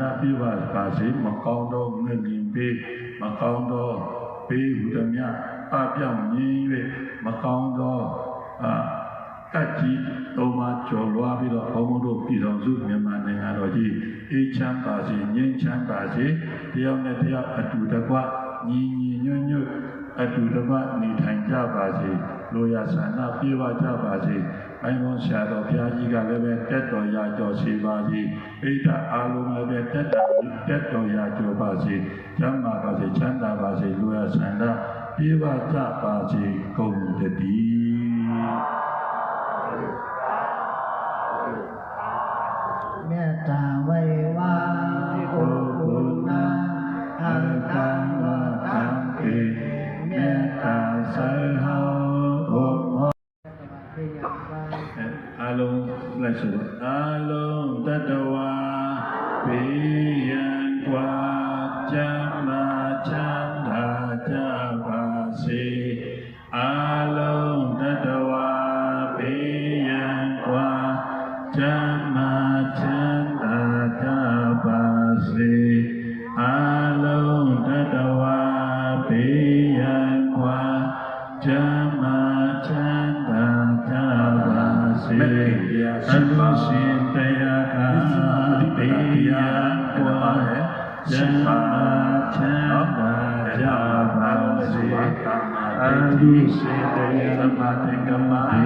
နာပြပါပါစေမကောင်းသောငြိမ်ငြိမ်ပေးမကောင်းသောပေးဟုသည်မြအပြောင်းရင်း၍မကောင်းသောအာကတ်ကြီးသုံးပါးကျော်လွှားပြီးတော့ဘုံဘုံတို့ပြည်တော်စုမြန်မာနိုင်ငံတော်ကြီးအေးချမ်းပါစေငြိမ်းချမ်းပါစေတယောက်နဲ့တယောက်အတူတကွ ညီညီညွတ်ညွတ်အတူတကွနေထိုင်ကြပါစေလိုရာဆန္ဒပြေဝကြပါစေအိုင်ဝန်ဆရာတော်ဘုရားကြီးကလည်းပဲတက်တော်ရာကျော်စေပါစေပိဋကအားလုံးလည်းပဲတက်တော်တက်တော်ရာကျော်ပါစေကျမ်းမာပါစေချမ်းသာပါစေလိုရာဆန္ဒပြေဝကြပါစေကုန်တည်း လုံးလိုက်ဆိုတော့အလုံးတတဝါဘေးရန်ကွာချမ်းသာချမ်းသာကြပါစေအလုံးတတဝါဘေးရန်ကွာချမ်းသာချမ်းသာကြပါစေအလုံးတတဝါဘေးရန်ကွာချမ်းသာချမ်းသာကြပါ စေအလုရှင်တရားကဘေးရန်ကွာချမ်းသာချမ်းသာကြပါစေအလုရှင်တရားသမတေကမဘေးရန်ကွာချမ်း